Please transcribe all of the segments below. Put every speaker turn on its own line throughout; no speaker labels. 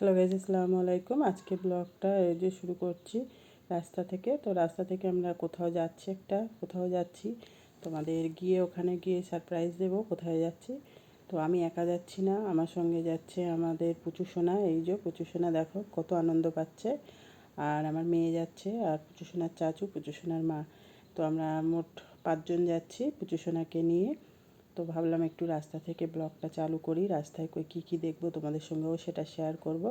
Hello guys আসসালামু আলাইকুম। আজকে ব্লগটা এই যে শুরু করছি রাস্তা থেকে। তো রাস্তা থেকে আমরা কোথাও যাচ্ছি একটা, কোথাও যাচ্ছি। তোমাদের গিয়ে ওখানে গিয়ে সারপ্রাইজ দেব, কোথায় যাচ্ছি। তো আমি একা যাচ্ছি না, আমার সঙ্গে যাচ্ছে আমাদের পুচু সোনা। এই যে পুচু সোনা দেখো, কত আনন্দ পাচ্ছে। আর আমার মেয়ে যাচ্ছে, আর পুচু সোনার চাচু, পুচু সোনার মা। তো আমরা মোট পাঁচজন যাচ্ছি পুচু সোনাকে নিয়ে। তো ভাবলাম একটু রাস্তা থেকে ব্লগটা চালু করি। রাস্তায় কই কী কী দেখব তোমাদের সঙ্গেও সেটা শেয়ার করব।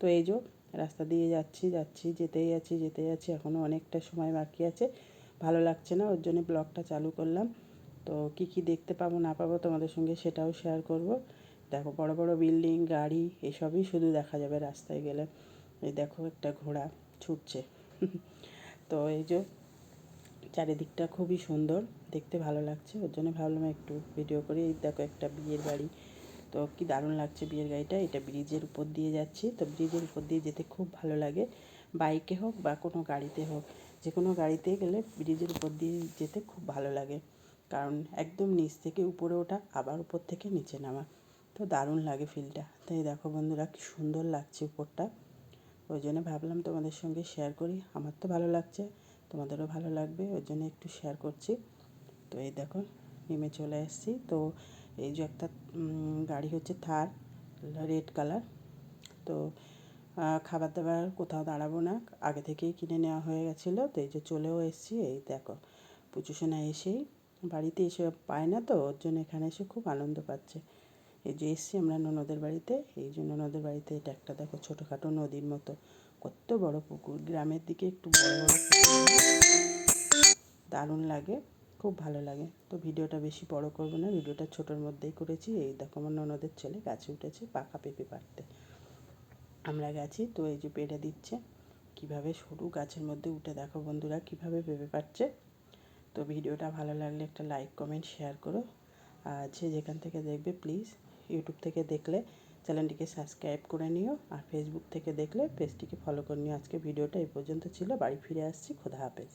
তো এই যে রাস্তা দিয়ে যাচ্ছি যাচ্ছি, যেতেই যাচ্ছি যেতে যাচ্ছি এখনও অনেকটা সময় বাকি আছে। ভালো লাগছে না, ওর জন্য ব্লগটা চালু করলাম। তো কি কি দেখতে পাবো, না পাবো তোমাদের সঙ্গে সেটাও শেয়ার করব। দেখো বড় বড় বিল্ডিং, গাড়ি, এসবই শুধু দেখা যাবে রাস্তায় গেলে। এই দেখো একটা ঘোড়া ছুটছে। তো এই যে চারিদিকটা খুবই সুন্দর। দেখতে ভালো লাগছে। ওর জন্য ভাবলাম একটু ভিডিও করি। এই দেখো একটা বিয়ের বাড়ি। তো কি দারুণ লাগছে বিয়ের গাড়িটা। এটা ব্রিজের উপর দিয়ে যাচ্ছি। তো ব্রিজের উপর দিয়ে যেতে খুব ভালো লাগে। বাইকে হোক বা কোনো গাড়িতে হোক। যে কোনো গাড়িতে গেলে ব্রিজের উপর দিয়ে যেতে খুব ভালো লাগে। কারণ একদম নিচ থেকে উপরে ওঠা, আবার উপর থেকে নিচে নামা। তো দারুণ লাগে ফিলটা তাই দেখো বন্ধুরা, কি সুন্দর লাগছে উপরটা। ওই জন্য ভাবলাম তোমাদের সঙ্গে শেয়ার করি। আমার তো ভালো লাগছে। তোমাদেরও ভালো লাগবে ওই জন্য একটু শেয়ার করছি। তো এই দেখো, নেমে চলে এসেছি। তো এই যে একটা গাড়ি হচ্ছে থার, রেড কালার। তো খাবার দাবার কোথাও দাঁড়াবো না, আগে থেকেই কিনে নেওয়া হয়ে গেছিল। তো এই যে চলেও এসেছি, এই দেখো পুজো সোনা এসেই বাড়িতে এসে পায় না তো, ওর জন্য এখানে এসে খুব আনন্দ পাচ্ছে। এই যে এসছি আমরা ননদের বাড়িতে, এই যে ননদের বাড়িতে এটা একটা দেখো ছোটোখাটো নদীর মতো। কত বড় পুকুর, গ্রামের দিকে একটু দারুণ লাগে, খুব ভালো লাগে। তো ভিডিওটা বেশি বড় করব না, ভিডিওটা ছোটোর মধ্যেই করেছি। এই দেখো আমার ননদের ছেলে গাছে উঠেছে পাকা পেঁপে পাড়তে। আমরা গেছি, তো এই যে পেড়ে দিচ্ছে। কীভাবে সরু গাছের মধ্যে উঠে দেখো বন্ধুরা কীভাবে পেঁপে পাচ্ছে তো ভিডিওটা ভালো লাগলে একটা লাইক কমেন্ট শেয়ার করো। আর যে যেখান থেকে দেখবে প্লিজ ইউটিউব থেকে দেখলে চ্যানেলটিকে সাবস্ক্রাইব করে নিও আর ফেসবুক থেকে দেখলে পেজটিকে ফলো করে নিও। আজকে ভিডিওটা এই পর্যন্ত ছিল। বাড়ি ফিরে আসছি। খোদা হাফেজ।